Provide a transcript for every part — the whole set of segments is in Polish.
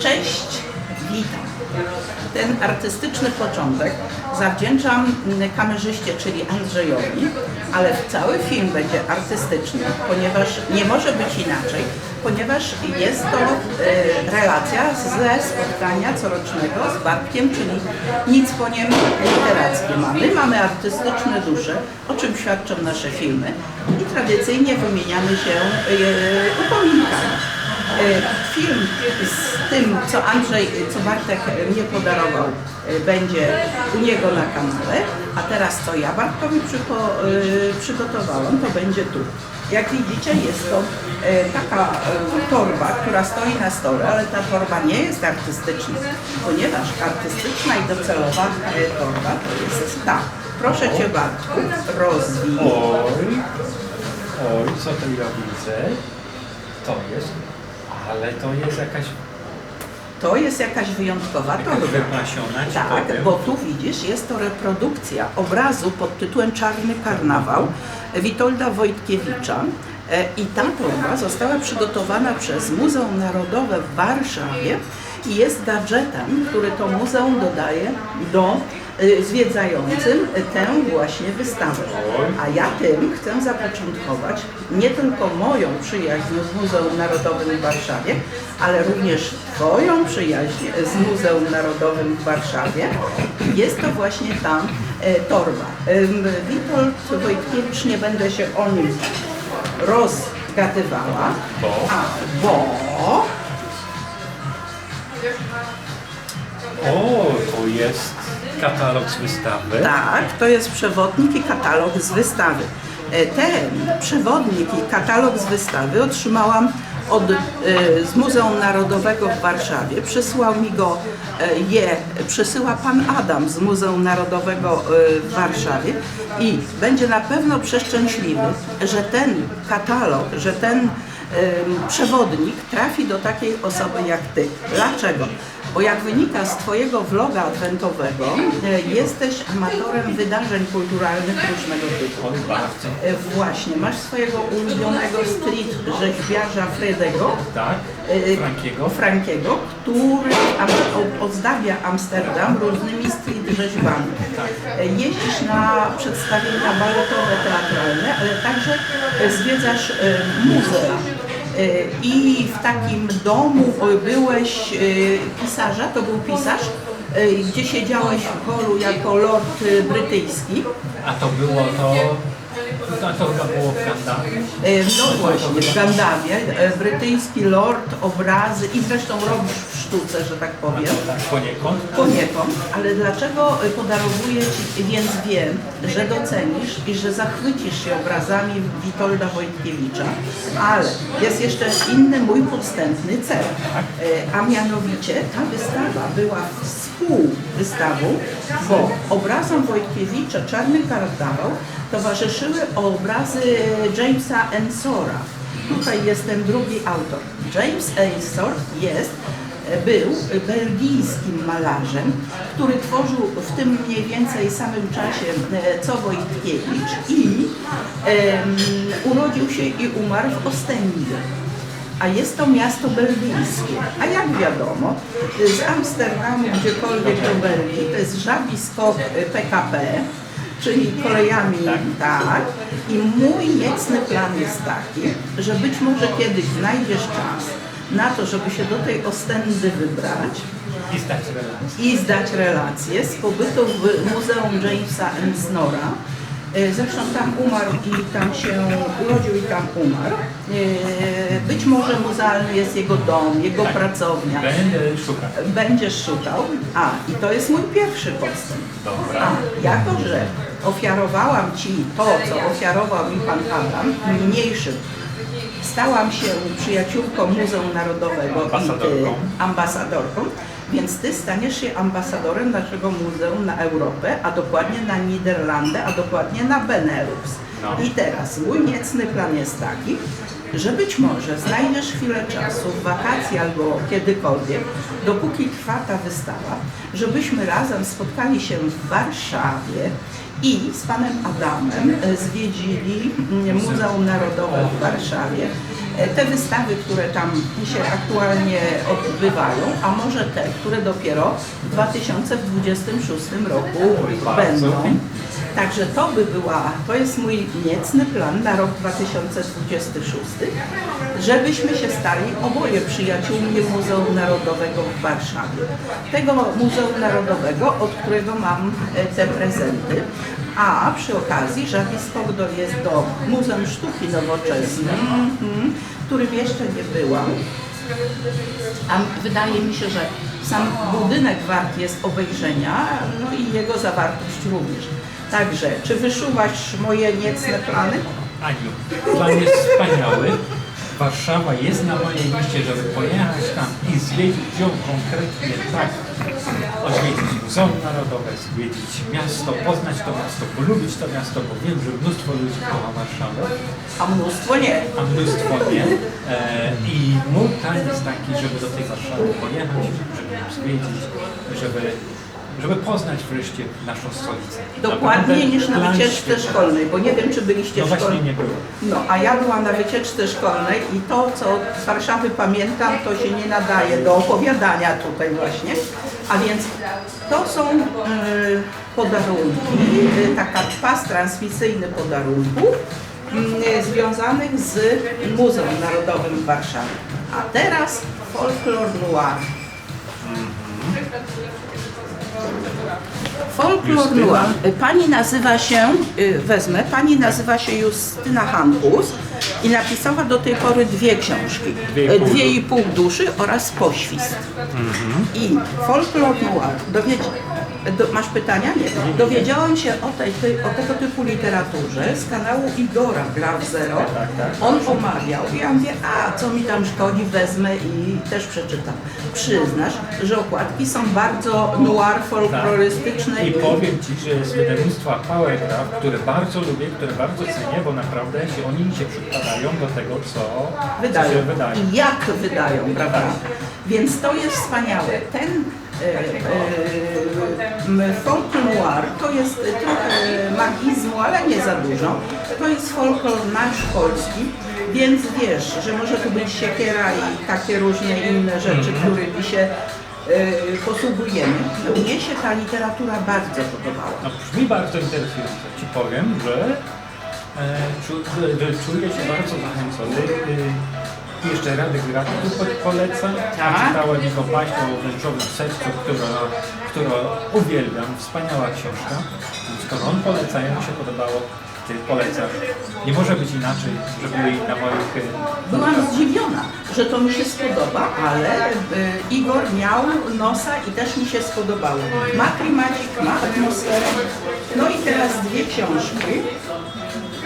Cześć, witam. Ten artystyczny początek zawdzięczam kamerzyście, czyli Andrzejowi, ale cały film będzie artystyczny, ponieważ nie może być inaczej, ponieważ jest to e, relacja ze spotkania corocznego z Bartkiem, czyli nic po nim literackie mamy. Mamy artystyczne dusze, o czym świadczą nasze filmy i tradycyjnie wymieniamy się e, upominkami. E, Film z tym, co Andrzej, co Bartek mnie podarował, e, będzie u niego na kanale, a teraz co ja Bartkowi e, przygotowałam, to będzie tu. Jak widzicie jest to taka torba, która stoi na stole, ale ta torba nie jest artystyczna, ponieważ artystyczna i docelowa torba to jest ta. Proszę Cię Bartku, rozwij. Oj, oj, co to ja widzę? To jest, ale to jest jakaś To jest jakaś wyjątkowa torba. Tak, bo tu widzisz, jest to reprodukcja obrazu pod tytułem Czarny Karnawał Witolda Wojtkiewicza. E, I ta torba została przygotowana przez Muzeum Narodowe w Warszawie i jest gadżetem, który to muzeum dodaje do zwiedzającym tę właśnie wystawę. A ja tym chcę zapoczątkować nie tylko moją przyjaźń z Muzeum Narodowym w Warszawie, ale również Twoją przyjaźń z Muzeum Narodowym w Warszawie. Jest to właśnie ta e, torba. Witold Wojtkiewicz, nie będę się o nim rozgadywała, Bo? a bo O, to jest katalog z wystawy. Tak, to jest przewodnik i katalog z wystawy. E, Ten przewodnik i katalog z wystawy otrzymałam od, e, z Muzeum Narodowego w Warszawie. Przysłał mi go e, je, przysyła pan Adam z Muzeum Narodowego w Warszawie i będzie na pewno przeszczęśliwy, że ten katalog, że ten przewodnik trafi do takiej osoby jak Ty. Dlaczego? Bo jak wynika z Twojego vloga adwentowego, e, jesteś amatorem wydarzeń kulturalnych różnego typu. E, Właśnie, masz swojego ulubionego street rzeźbiarza Fredego, Tak, e, Frankiego. Frankiego, który ozdabia Amsterdam różnymi street rzeźbami. E, Jeździsz na przedstawienia baletowe, teatralne, ale także zwiedzasz muzea. E, I w takim domu byłeś e, pisarza, to był pisarz, e, gdzie siedziałeś w holu jako lord brytyjski. A to było to... To, to chyba było w Gandalfie. E, No właśnie, w Gandawie, e, brytyjski lord, obrazy i zresztą robisz sztuce, że tak powiem. Tak, poniekąd. Poniekąd, ale dlaczego podarowuję Ci, więc wiem, że docenisz i że zachwycisz się obrazami Witolda Wojtkiewicza, ale jest jeszcze inny mój podstępny cel, Y, a mianowicie ta wystawa była współwystawą, bo obrazom Wojtkiewicza Czarny Karnawał towarzyszyły obrazy Jamesa Ensora. Tutaj jest ten drugi autor. James Ensor jest był belgijskim malarzem, który tworzył w tym mniej więcej samym czasie e, co Wojtkiewicz i em, urodził się i umarł w Ostendzie. A jest to miasto belgijskie. A jak wiadomo, z Amsterdamu gdziekolwiek do Belgii to jest żabi skok e, PKP, czyli kolejami tak. I mój niecny plan jest taki, że być może kiedyś znajdziesz czas na to, żeby się do tej Ostendy wybrać I stać relację. i zdać relację z pobytu w Muzeum Jamesa Ensnora. E, Zresztą tam umarł i tam się urodził i tam umarł. E, Być może muzealny jest jego dom, jego pracownia. Będę szukać. Będziesz szukał. A, i to jest mój pierwszy postęp. Dobra. A, jako że ofiarowałam Ci to, co ofiarował mi Pan Adam, mniejszym, stałam się przyjaciółką Muzeum Narodowego i Ty Ambasadorką. ambasadorką, więc Ty staniesz się ambasadorem naszego muzeum na Europę, a dokładnie na Niderlandy, a dokładnie na Benelux. No. I teraz mój niecny plan jest taki, że być może znajdziesz chwilę czasu w wakacje albo kiedykolwiek, dopóki trwa ta wystawa, żebyśmy razem spotkali się w Warszawie I z panem Adamem e, zwiedzili mm, Muzeum Narodowe w Warszawie. E, Te wystawy, które tam się aktualnie odbywają, a może te, które dopiero w 2026 roku będą. Także to by była, to jest mój niecny plan na rok 2026, żebyśmy się stali oboje przyjaciółmi Muzeum Narodowego w Warszawie. Tego Muzeum Narodowego, od którego mam e, te prezenty. A przy okazji Żabi Spogdol jest do Muzeum Sztuki Nowoczesnej, mhm, którym jeszcze nie byłam. A wydaje mi się, że sam budynek wart jest obejrzenia, no i jego zawartość również. Także, czy wyszuwasz moje niecne plany? Aniu, plan jest wspaniały. Warszawa jest na mojej liście, żeby pojechać tam i zwiedzić ją konkretnie tak. Odwiedzić Muzeum Narodowe, zwiedzić miasto, poznać to miasto, polubić to miasto, bo wiem, że mnóstwo ludzi kocha Warszawę, A mnóstwo nie. a mnóstwo nie. E, I mój plan jest taki, żeby do tej Warszawy pojechać, zwiedzić, żeby, żeby poznać wreszcie naszą stolicę. Dokładniej Naprawdę niż na wycieczce szkolnej, bo nie wiem, czy byliście No w właśnie szkole. nie było. No, a ja byłam na wycieczce szkolnej i to, co z Warszawy pamiętam, to się nie nadaje do opowiadania tutaj właśnie. A więc to są e, podarunki, e, taka pas transmisyjny podarunków m, związanych z Muzeum Narodowym w Warszawie. A teraz folklor noir. Folklor noir. Pani nazywa się, y, wezmę, pani nazywa się Justyna Hankus i napisała do tej pory dwie książki. Dwie i pół. Dwie i pół duszy oraz Poświst. I folklor noir. Dowiedz, do, masz pytania? Nie. Dowiedziałam się o, tej, tej, o tego typu literaturze z kanału Igora Gra w Zero. On omawiał i ja mówię, a co mi tam szkodzi, wezmę i też przeczytam. Przyznasz, że okładki są bardzo noir folklorystyczne. I powiem Ci, że z wydawnictwa Powercraft, które bardzo lubię, które bardzo cenię, bo naprawdę się, oni się przykładają do tego, co, co wydają. się wydaje. I jak wydają, prawda? Więc to jest wspaniałe. Ten e, e, folk noir to jest trochę magizmu, ale nie za dużo. To jest folklor nasz polski, więc wiesz, że może tu być siekiera i takie różne inne rzeczy, którymi się e, posługujemy. Mnie się ta literatura bardzo podobała. No, brzmi bardzo interesująco. Ci powiem, że, e, czu, że czuję się bardzo zachęcony. E, jeszcze Radek Gratu po, poleca. Tak. Czytałem jego baśń o wężowym sercu, którą, którą uwielbiam. Wspaniała książka. Skoro on poleca, ja mi się podobało, ty polecasz. Nie może być inaczej, żeby na moich... e, Byłam zdziwiona, że to mi się spodoba, ale y, Igor miał nosa i też mi się spodobało. Ma klimacik, ma atmosferę. No i teraz dwie książki.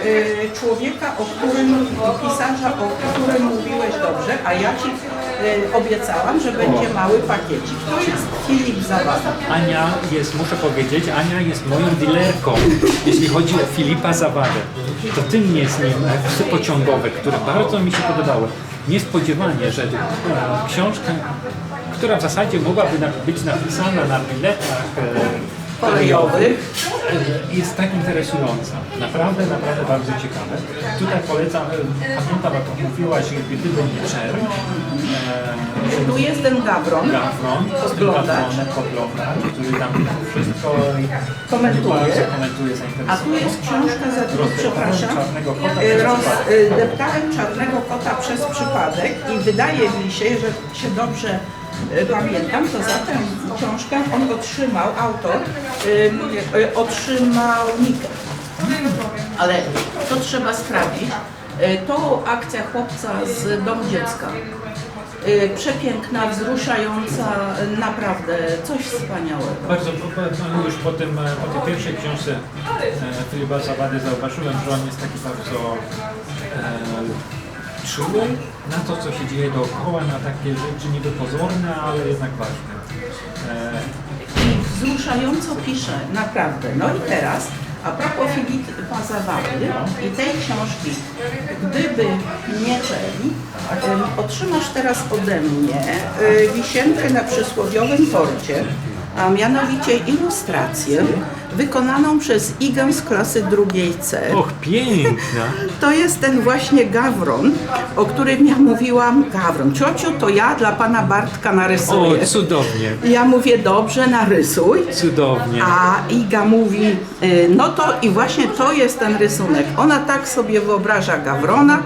Y, człowieka, o którym, pisarza, o którym mówiłeś dobrze, a ja Ci y, obiecałam, że będzie mały pakiecik. To jest Filip Zawada. Ania jest, muszę powiedzieć, Ania jest moją dealerką, jeśli chodzi o Filipa Zawadę. To tym jest nim e, psy pociągowe, które bardzo mi się podobały. Niespodziewanie, że e, książka, która w zasadzie mogłaby być napisana na biletach e, Kolejowych. e, jest tak interesująca. Naprawdę, naprawdę bardzo ciekawe. Tutaj polecam, e, pamiętam jak mówiłaś, gdyby nie czerń, e, Tu jest ten Gawron. Gafron, Podglądacz. Gafronem podglądacz, który tam wszystko Komentuje. komentuje A tu jest książka za tytuł, Rozdeptałem przepraszam, czarnego kota y, przez roz, przypadek. y, deptałem czarnego kota przez przypadek i wydaje mi się, że się dobrze pamiętam, to za tę książkę on otrzymał, autor, y, otrzymał Nikę. Ale to trzeba sprawdzić. Y, To akcja chłopca z Dom Dziecka. Przepiękna, wzruszająca, naprawdę coś wspaniałego. Bardzo, no już po, tym, e, po tej pierwszej książce e, Filipa Zawady zauważyłem, że on jest taki bardzo e, czuły na to, co się dzieje dookoła, na takie rzeczy niby pozorne, ale jednak ważne. E, i wzruszająco pisze, naprawdę. No i teraz, a propos Filipa Zawady i tej książki, gdyby nie czerń, ym, otrzymasz teraz ode mnie y, wisienkę na przysłowiowym torcie, a mianowicie ilustrację wykonaną przez Igę z klasy drugiej C. Och, piękna! To jest ten właśnie gawron, o którym ja mówiłam. Gawron, ciociu, to ja dla pana Bartka narysuję. O, cudownie, Ja mówię, dobrze, narysuj. cudownie. A Iga mówi, y, no to i właśnie to jest ten rysunek. Ona tak sobie wyobraża Gawrona,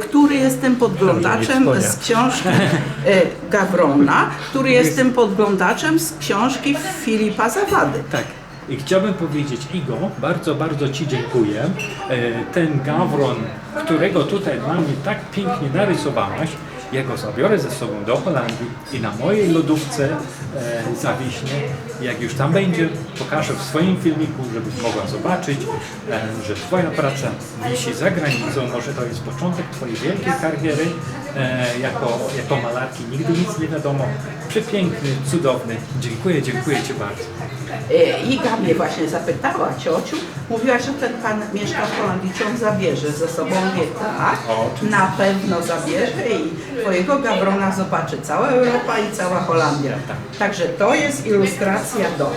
który jest tym podglądaczem z książki y, Gawrona, który jest tym podglądaczem z książki Filipa Zawady. Tak. I chciałbym powiedzieć, Igo, bardzo, bardzo Ci dziękuję. E, Ten gawron, którego tutaj dla mnie tak pięknie narysowałaś, ja go zabiorę ze sobą do Holandii i na mojej lodówce e, zawiśnie. Jak już tam będzie, pokażę w swoim filmiku, żebyś mogła zobaczyć, e, że Twoja praca wisi za granicą. Może to jest początek Twojej wielkiej kariery e, jako, jako malarki. Nigdy nic nie wiadomo. Przepiękny, cudowny. Dziękuję, dziękuję Ci bardzo. Y, Iga mnie właśnie zapytała, ciociu, mówiła, że ten pan mieszka w Holandii, czy on zabierze ze sobą wie, tak, O, na pewno zabierze i twojego Gawrona zobaczy cała Europa i cała Holandia. Tak. Także to jest ilustracja do.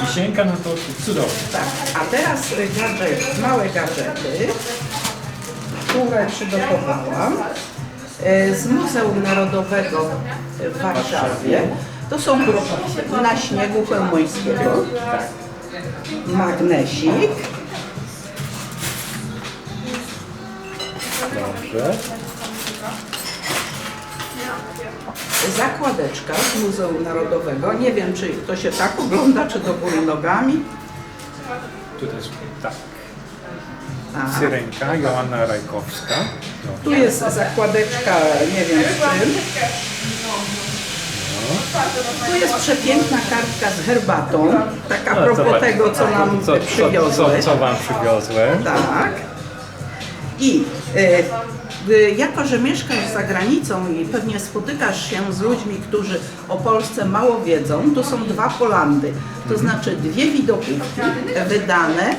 Wisienka na to cudownie. Tak, a teraz y, małe gadżety, które przygotowałam z Muzeum Narodowego w Warszawie. To są grupy na śniegu pełmońskiego, magnesik, Dobrze. zakładeczka z Muzeum Narodowego. Nie wiem, czy to się tak ogląda, czy do góry nogami. Tutaj tak. A, Syrenka, Joanna Rajkowska. tu jest zakładeczka, nie wiem z czym. Tu jest przepiękna kartka z herbatą, tak a No, propos zobacz. tego, co nam co, co, co, przywiozłeś. co Wam przywiozłem? Tak. I y, y, jako, że mieszkasz za granicą i pewnie spotykasz się z ludźmi, którzy o Polsce mało wiedzą, to są dwa Polandy. To znaczy dwie widokówki wydane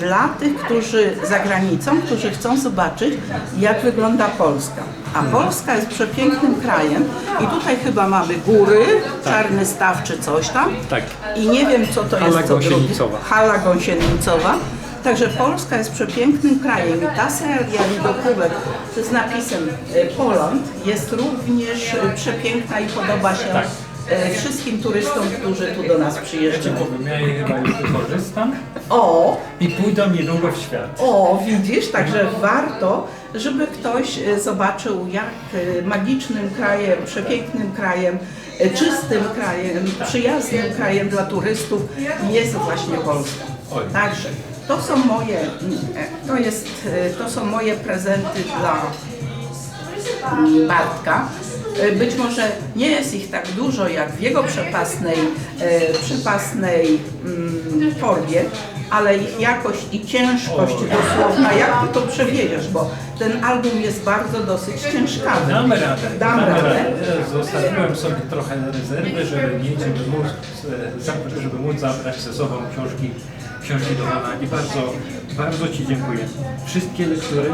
dla tych, którzy za granicą, którzy chcą zobaczyć, jak wygląda Polska. A Polska jest przepięknym krajem i tutaj chyba mamy góry, czarny staw czy coś tam. Tak. I nie wiem, co to Hala jest. co. Gąsienicowa. Hala Gąsienicowa. Także Polska jest przepięknym krajem i ta seria widokówek z napisem e, Poland jest również e, przepiękna i podoba się Tak. E, wszystkim turystom, którzy tu do nas przyjeżdżają. powiem, ja je chyba już wykorzystam O, i pójdę niedługo w świat. o, widzisz, także warto, żeby ktoś e, zobaczył, jak e, magicznym krajem, przepięknym krajem, e, czystym krajem, przyjaznym krajem dla turystów jest właśnie Polska. Także to są moje, mm, e, to jest, e, to są moje prezenty dla mm, Bartka. E, Być może nie jest ich tak dużo jak w jego przepasnej, e, przepasnej mm, torbie, ale ich jakość i ciężkość dosłowna, jak ty to przewieziesz, bo ten album jest bardzo dosyć ciężkawy. Damy radę. Dam radę. Zostawiłem sobie trochę rezerwy, żeby mieć, żeby móc, e, żeby móc zabrać ze sobą książki, książki do Holandii. Bardzo, bardzo Ci dziękuję. Wszystkie lektury,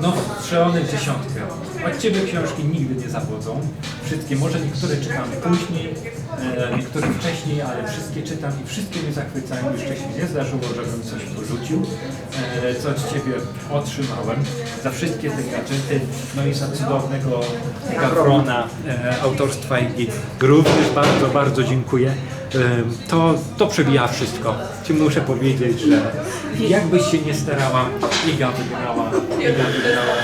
no w dziesiątkę. Od Ciebie książki nigdy nie zawodzą. Wszystkie, może niektóre czytam później, e, niektóre wcześniej, ale wszystkie czytam i wszystkie mnie zachwycają. Jeszcze się nie zdarzyło, żebym coś porzucił, e, co od Ciebie otrzymałem. Za wszystkie te gadżety, no i za cudownego Gawrona e, autorstwa Igi. Również bardzo, bardzo dziękuję. To, to przebija wszystko. Ci muszę powiedzieć, że jakbyś się nie starała, Iga wygrała, Iga wygrała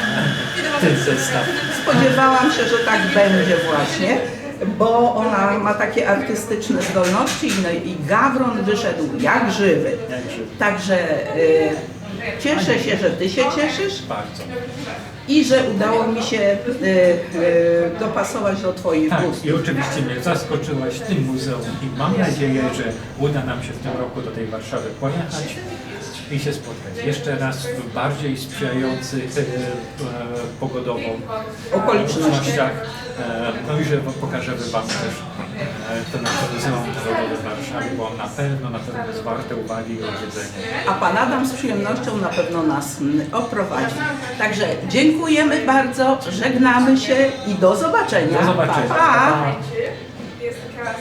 ten zestaw. Spodziewałam się, że tak będzie właśnie, bo ona ma takie artystyczne zdolności i- no Gawron wyszedł jak żywy. Także y, cieszę się, że Ty się cieszysz i że udało mi się y, y, dopasować do Twoich Tak, gustów. i oczywiście mnie zaskoczyłaś tym muzeum i mam nadzieję, że uda nam się w tym roku do tej Warszawy pojechać i się spotkać. Jeszcze raz w bardziej sprzyjających e, e, pogodowo Okolicznościach. E, no i że pokażemy Wam też e, to nasze Muzeum Narodowe w Warszawie, bo na pewno, na pewno jest warte uwagi i odwiedzenia. A Pan Adam z przyjemnością na pewno nas oprowadzi. Także dziękujemy bardzo, żegnamy się i do zobaczenia. Do zobaczenia. Pa, pa. Pa. Jest taka